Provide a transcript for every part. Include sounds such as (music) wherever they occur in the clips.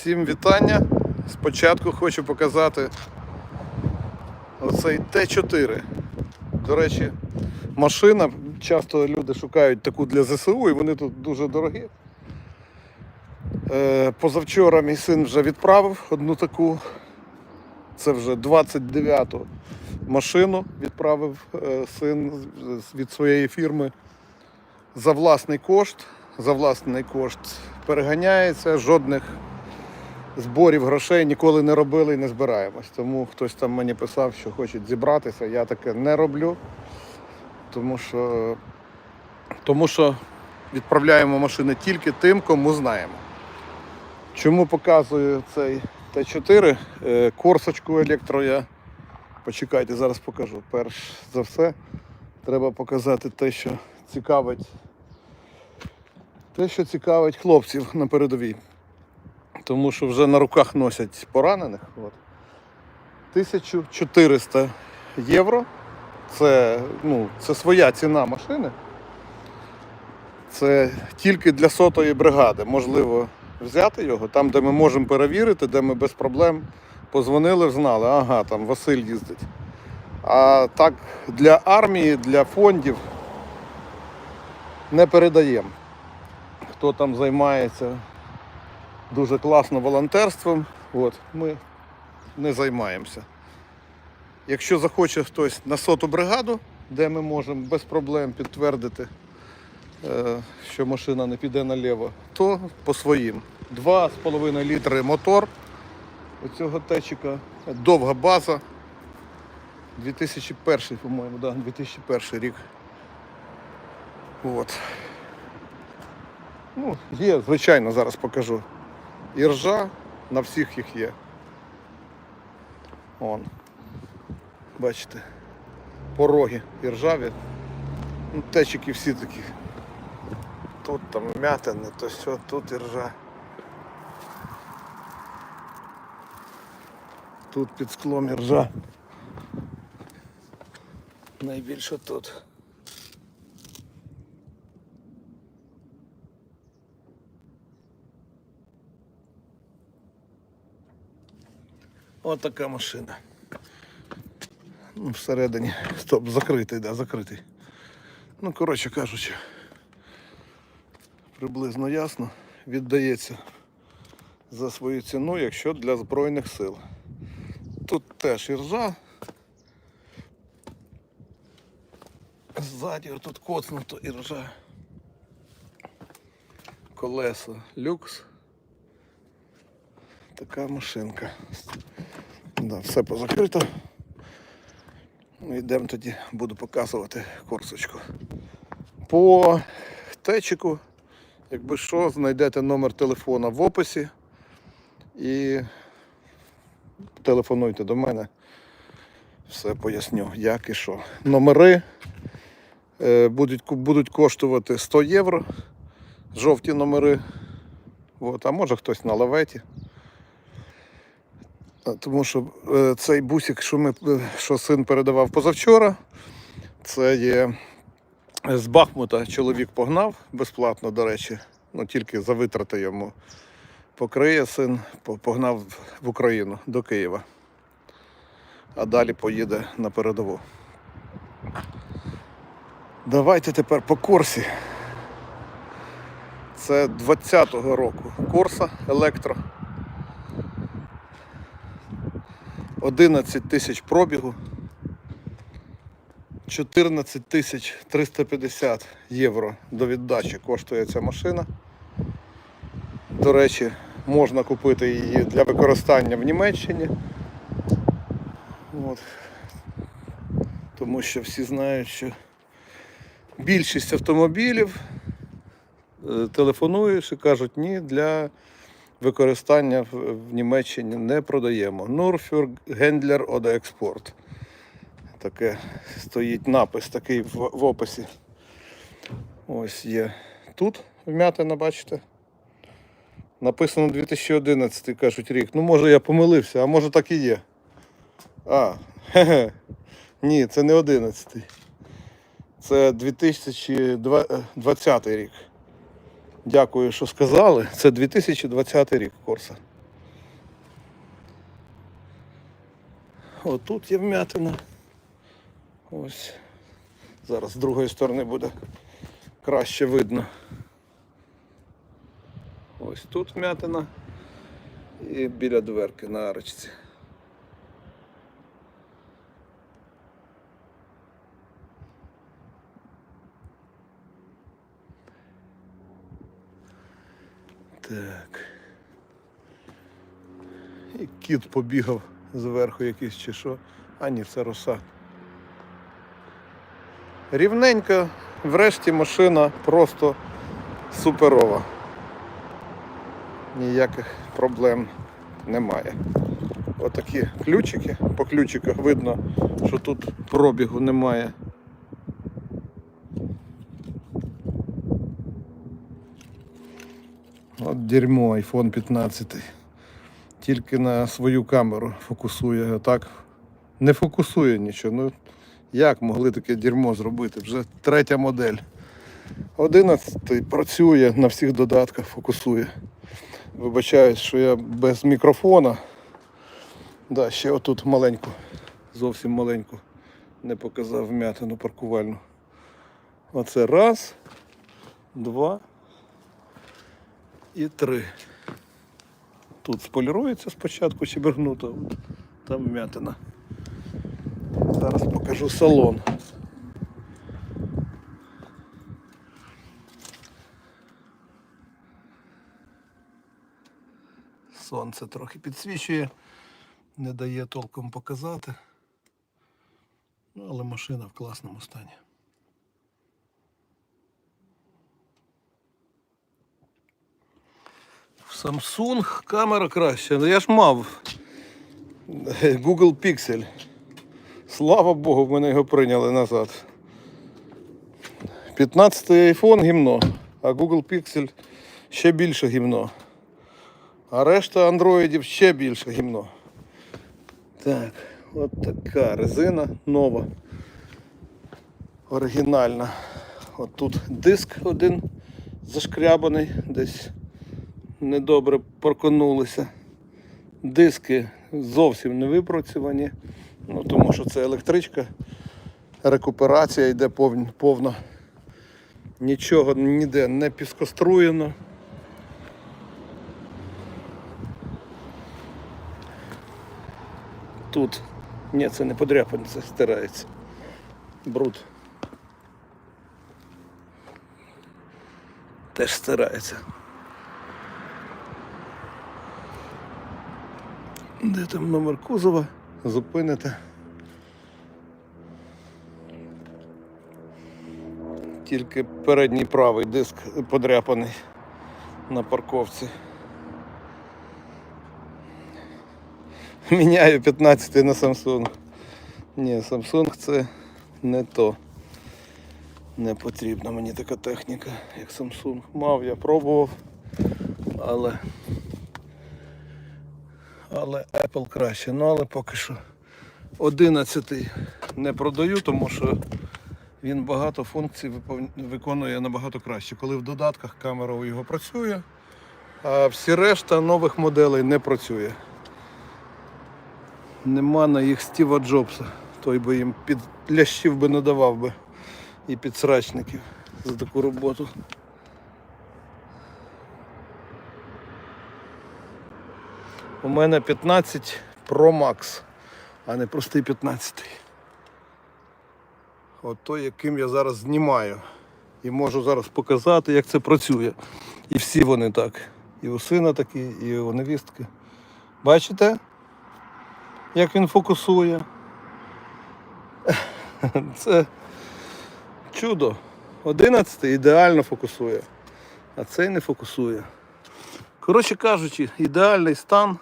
Всім вітання. Спочатку хочу показати оцей Т4. До речі, машина. Часто люди шукають таку для ЗСУ і вони тут дуже дорогі. Е, Позавчора мій син вже відправив одну таку. Це вже 29-ту машину відправив е, син від своєї фірми за власний кошт. За власний кошт переганяється, жодних зборів грошей ніколи не робили і не збираємось. Тому хтось там мені писав, що хочуть зібратися. Я таке не роблю, тому що, тому що відправляємо машини тільки тим, кому знаємо. Чому показую цей Т4? Е, Корсочку електро я. Почекайте, зараз покажу. Перш за все, треба показати те, що цікавить. Те, що цікавить хлопців на передовій. Тому що вже на руках носять поранених. От. 1400 євро. Це, ну, це своя ціна машини. Це тільки для сотої бригади. Можливо взяти його, там, де ми можемо перевірити, де ми без проблем позвонили, знали, ага, там Василь їздить. А так для армії, для фондів не передаємо. Хто там займається дуже класно волонтерством, от, ми не займаємося. Якщо захоче хтось на соту бригаду, де ми можемо без проблем підтвердити, е, що машина не піде наліво, то по своїм. 2,5 літри мотор у цього течика, довга база. 2001, по-моєму, да, 2001 рік. От. Ну, є, звичайно, зараз покажу. І ржа на всіх їх є. Вон. Бачите. Пороги і ржаві. Ну, течики всі такі. Тут там м'ятини, то все, тут і ржа. Тут під склом і ржа. Найбільше тут. Ось така машина. Ну, всередині. Стоп, закритий, да, закритий. Ну, коротше кажучи, приблизно ясно. Віддається за свою ціну, якщо для Збройних сил. Тут теж іржа. Ззаді тут коцнуто іржа. Колеса люкс. Така машинка. Да, все позакрито. Ну, йдемо тоді, буду показувати корсочку. По течику, якби що, знайдете номер телефона в описі і телефонуйте до мене. Все поясню, як і що. Номери е, будуть, будуть коштувати 100 євро. Жовті номери. От, а може хтось на лаветі. А, Тому що е, цей бусик, що, ми, е, що син передавав позавчора, це є з Бахмута чоловік погнав безплатно, до речі, ну тільки за витрати йому покриє син, погнав в Україну до Києва. А далі поїде на передову. Давайте тепер по Корсі. Це 20-го року Корса Електро. 11 тисяч пробігу. 14 тисяч 350 євро до віддачі коштує ця машина. До речі, можна купити її для використання в Німеччині. От. Тому що всі знають, що більшість автомобілів е, телефонуєш і кажуть, ні, для використання в, Німеччині не продаємо. Нурфюр Гендлер Оде Експорт. Таке стоїть напис такий в, в описі. Ось є тут вмятина, бачите. Написано 2011, кажуть рік. Ну, може я помилився, а може так і є. А, хе-хе. (laughs) Ні, це не 11. Це 2020 рік. Дякую, що сказали. Це 2020 рік Корса. Отут є вмятина. Ось. Зараз з другої сторони буде краще видно. Ось тут вмятина і біля дверки на арочці. Так. І кіт побігав зверху якийсь чи що. А ні, це роса. Рівненько, врешті машина просто суперова. Ніяких проблем немає. Отакі ключики. По ключиках видно, що тут пробігу немає. От дерьмо iPhone 15. Тільки на свою камеру фокусує, а так не фокусує нічого. Ну як могли таке дерьмо зробити? Вже третя модель. 11 працює на всіх додатках, фокусує. Вибачаюсь, що я без мікрофона. Да, ще отут маленьку, зовсім маленьку. Не показав вмятину паркувальну. Оце раз, два і три. Тут сполірується спочатку щебергнуто, от там вмятина. Зараз покажу салон. Сонце трохи підсвічує, не дає толком показати. Ну, але машина в класному стані. Samsung камера краща. Ну я ж мав (laughs) Google Pixel. Слава Богу, в мене його прийняли назад. 15-й iPhone гімно, а Google Pixel ще більше гімно. А решта андроїдів ще більше гімно. Так, от така резина нова. Оригінальна. От тут диск один зашкрябаний, десь недобре проконулися. Диски зовсім не випрацьовані, ну, тому що це електричка, рекуперація йде повн- повна. Нічого ніде не піскоструєно. Тут. Ні, це не подряпане, це стирається. Бруд. Теж стирається. Де там номер кузова? Зупините. Тільки передній правий диск подряпаний на парковці. Міняю 15 на Samsung. Ні, Samsung це не то. Не потрібна мені така техніка, як Samsung. Мав, я пробував, але але Apple краще. Ну але поки що 11 не продаю, тому що він багато функцій виконує набагато краще. Коли в додатках камера у його працює, а всі решта нових моделей не працює. Нема на їх Стіва Джобса. Той би їм під лящів би не давав би і підсрачників за таку роботу. У мене 15 Pro Max, а не простий 15. От той, яким я зараз знімаю. І можу зараз показати, як це працює. І всі вони так. І у сина такі, і у невістки. Бачите, як він фокусує? (laughs) Це чудо. 11 ідеально фокусує, а цей не фокусує. Коротше кажучи, ідеальний стан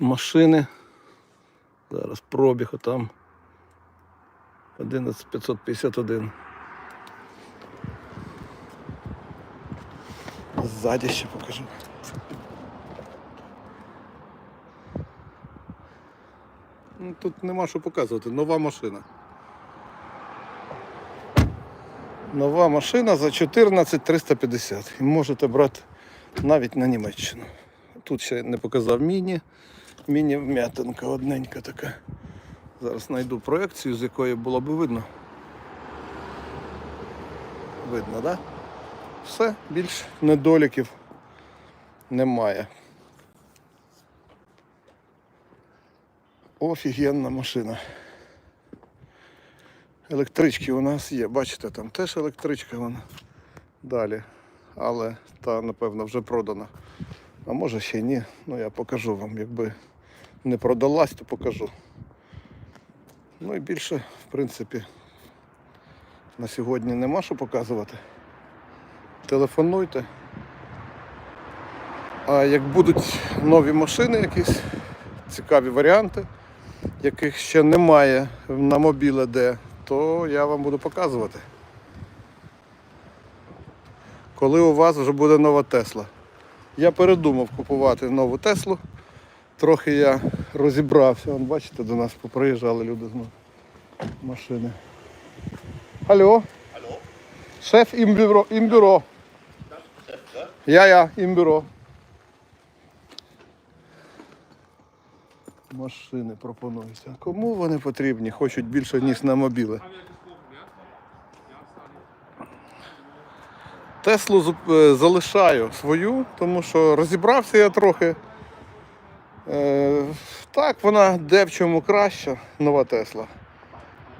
машини. Зараз пробіг отам 11551. Ззаді ще покажу. Ну, Тут нема що показувати, нова машина. Нова машина за 14 350. І можете брати навіть на Німеччину. Тут ще не показав міні. Міні-вм'ятинка одненька така. Зараз знайду проекцію, з якої було би видно. Видно, так? Да? Все, більш недоліків немає. Офігенна машина. Електрички у нас є, бачите, там теж електричка вона далі. Але та, напевно, вже продана. А може ще ні. Ну я покажу вам. Якби не продалась, то покажу. Ну і більше, в принципі, на сьогодні нема що показувати. Телефонуйте. А як будуть нові машини, якісь цікаві варіанти, яких ще немає на мобіле де, то я вам буду показувати. Коли у вас вже буде нова Тесла. Я передумав купувати нову Теслу. Трохи я розібрався. Вон, бачите, до нас поприїжджали люди з машини. Алло. Hallo? Шеф імбюро. імбюро. Я, я, імбюро. Машини пропонуються. Кому вони потрібні? Хочуть більше, ніж на мобіли. Теслу е, залишаю свою, тому що розібрався я трохи. Е, так, вона де в чому краща, нова Тесла.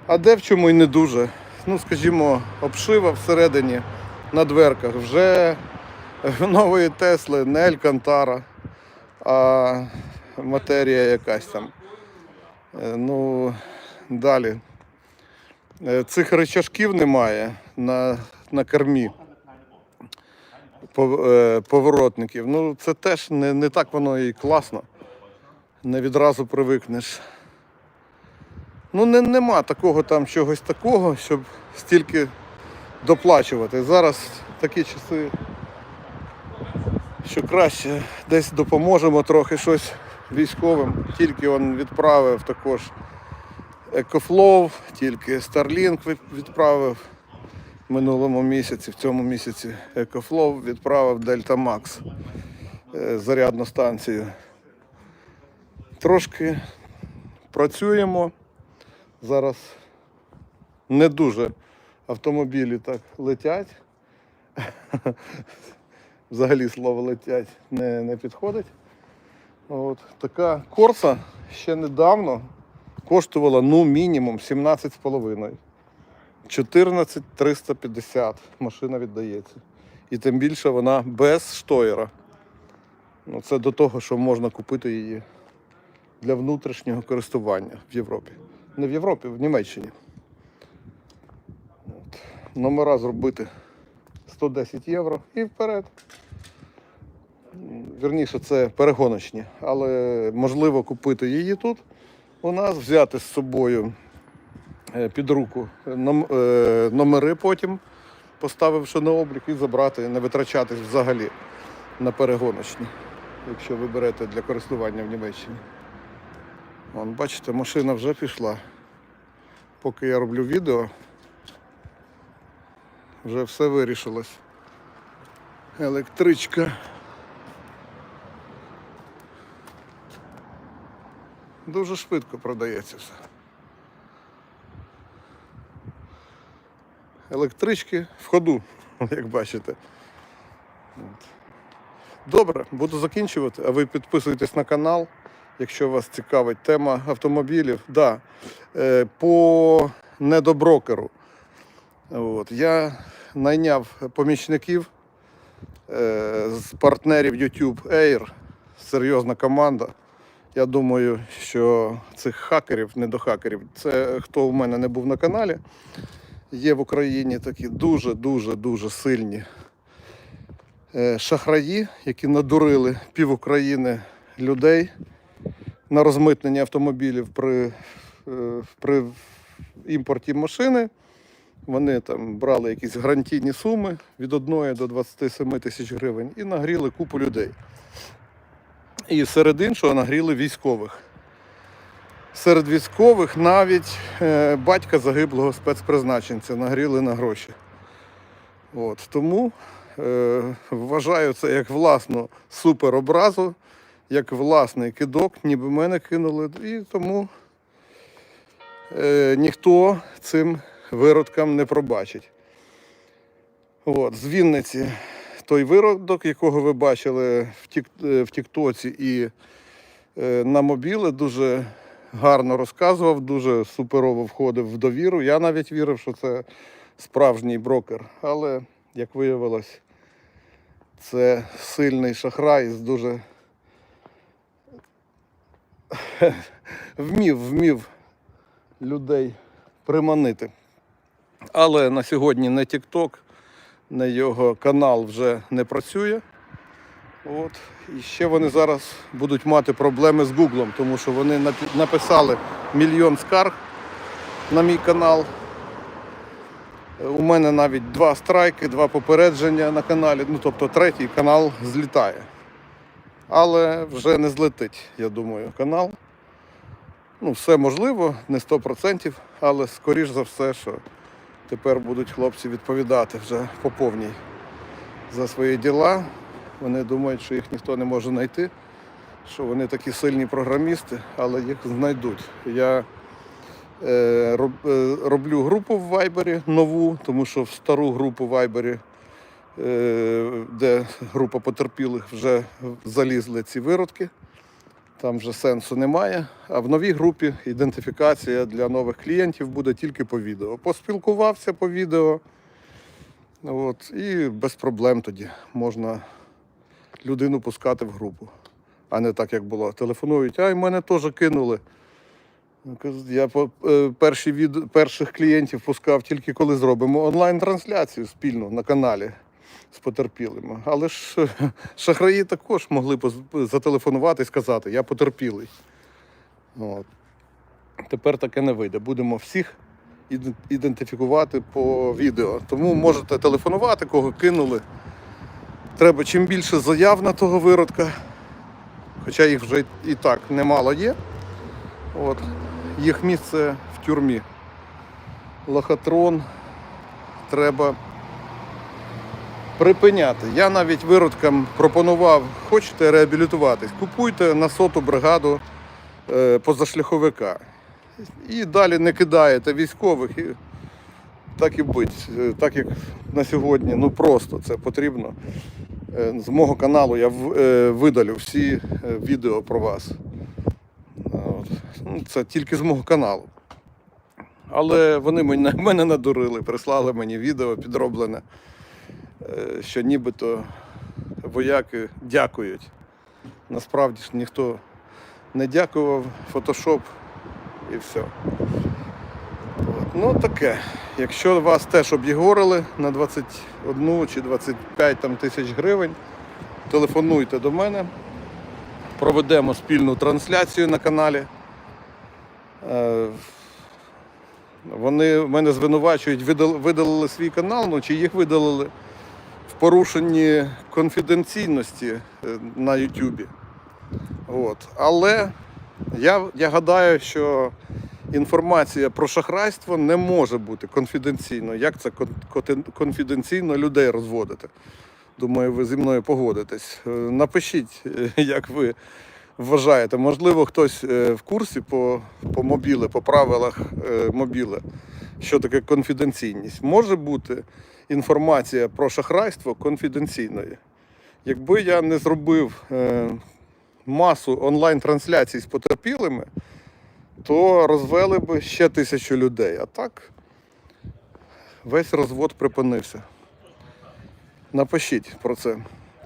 А де в чому і не дуже. Ну, скажімо, обшива всередині на дверках. Вже (laughs) нової Тесли не Алькантара, а матерія якась там. Е, Ну, далі. Е, Цих речашків немає на, на кермі е, поворотників. Ну, це теж не, не так воно і класно. Не відразу привикнеш. Ну, не, нема такого там чогось такого, щоб стільки доплачувати. Зараз такі часи, що краще десь допоможемо трохи щось військовим. Тільки він відправив також Екофлоу, тільки Starlink відправив в минулому місяці, в цьому місяці Екофлоу відправив Max е, зарядну станцію. Трошки працюємо. Зараз не дуже автомобілі так летять. (laughs) Взагалі слово летять не, не підходить. От. Така корса ще недавно коштувала ну мінімум 17,5. 14 350 машина віддається. І тим більше вона без штоєра. Ну, це до того, що можна купити її для внутрішнього користування в Європі. Не в Європі, в Німеччині. От. Номера зробити 110 євро і вперед. Вірніше, це перегоночні, але можливо купити її тут. У нас взяти з собою е, під руку е, номери потім, поставивши на облік і забрати, не витрачатись взагалі на перегоночні, якщо ви берете для користування в Німеччині. Вон, бачите, машина вже пішла. Поки я роблю відео, вже все вирішилось. Електричка. Дуже швидко продається все. Електрички в ходу, (laughs) як бачите. Добре, буду закінчувати, а ви підписуйтесь на канал, якщо вас цікавить тема автомобілів. Да, е, по недоброкеру. От, я найняв помічників е, з партнерів YouTube Air, серйозна команда. Я думаю, що цих хакерів, не до хакерів, це хто у мене не був на каналі. Є в Україні такі дуже-дуже дуже сильні е, шахраї, які надурили пів України людей на розмитнення автомобілів при, е, при імпорті машини. Вони там брали якісь гарантійні суми від 1 до 27 тисяч гривень і нагріли купу людей. І серед іншого нагріли військових. Серед військових навіть е, батька загиблого спецпризначенця нагріли на гроші. От, тому е, вважаю це як власну суперобразу, як власний кидок, ніби мене кинули, і тому е, ніхто цим виродкам не пробачить. От, з Вінниці той виродок, якого ви бачили в, е, Тіктоці і е, на мобіле, дуже гарно розказував, дуже суперово входив в довіру. Я навіть вірив, що це справжній брокер. Але, як виявилось, це сильний шахрай з дуже (laughs) вмів, вмів людей приманити. Але на сьогодні не TikTok, не його канал вже не працює. От. І ще вони зараз будуть мати проблеми з Гуглом, тому що вони написали мільйон скарг на мій канал. У мене навіть два страйки, два попередження на каналі. Ну, тобто третій канал злітає. Але вже не злетить, я думаю, канал. Ну, все можливо, не 100%, але скоріш за все, що тепер будуть хлопці відповідати вже по повній за свої діла. Вони думають, що їх ніхто не може знайти, що вони такі сильні програмісти, але їх знайдуть. Я е, роб- е, роблю групу в Вайбері нову, тому що в стару групу в е, де група потерпілих, вже залізли ці виродки. Там вже сенсу немає. А в новій групі ідентифікація для нових клієнтів буде тільки по відео. Поспілкувався по відео. От, і без проблем тоді можна людину пускати в групу. А не так, як було. Телефонують, ай, мене теж кинули. Ну, Я е, перші від... перших клієнтів пускав тільки коли зробимо онлайн-трансляцію спільну на каналі з потерпілими. Але ж (laughs) шахраї також могли зателефонувати і сказати, я потерпілий. От. Тепер таке не вийде. Будемо всіх ідентифікувати по відео. Тому можете телефонувати, кого кинули. Треба чим більше заяв на того виродка, хоча їх вже і так немало є. От. Їх місце в тюрмі. Лохотрон треба припиняти. Я навіть виродкам пропонував, хочете реабілітуватись, купуйте на соту бригаду е, позашляховика. І далі не кидаєте військових. І так і бить. Е, Так як на сьогодні, ну просто це потрібно. Е, З мого каналу я видалю всі відео про вас. От. Ну, Це тільки з мого каналу. Але вони мене, надурили, прислали мені відео підроблене, що нібито вояки дякують. Насправді ж ніхто не дякував, фотошоп і все. Ну таке. Якщо вас теж об'єгорили на 21 чи 25 там, тисяч гривень, телефонуйте до мене, проведемо спільну трансляцію на каналі. Е, Вони мене звинувачують, видалили свій канал, ну чи їх видалили в порушенні конфіденційності е, на Ютубі. Але я, я гадаю, що інформація про шахрайство не може бути конфіденційною. Як це конфіденційно людей розводити? Думаю, ви зі мною погодитесь. Е, Напишіть, е, як ви вважаєте. Можливо, хтось в курсі по, по мобіле, по правилах мобіле, що таке конфіденційність. Може бути інформація про шахрайство конфіденційною. Якби я не зробив е, масу онлайн-трансляцій з потерпілими, то розвели би ще тисячу людей. А так весь розвод припинився. Напишіть про це,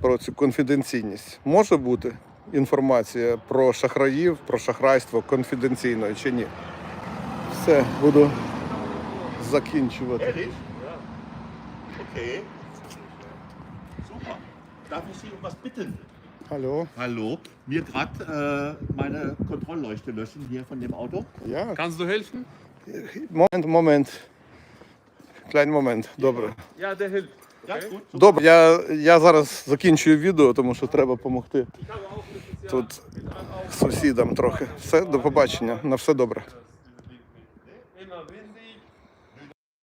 про цю конфіденційність. Може бути інформація про шахраїв, про шахрайство конфіденційною чи ні? Все, буду закінчувати. Ja. Okay. Super. Darf ich Sie um was bitten? Алло, Hallo. Mir gerade äh, meine Kontrollleuchte löschen hier von dem Auto. я. Kannst du helfen? Момент, момент. Kleinen момент. Добре. Ja, der hilft. Ja, gut. Добре, я, я зараз закінчую відео, тому що треба допомогти тут сусідам трохи. Все, до побачення. На все добре.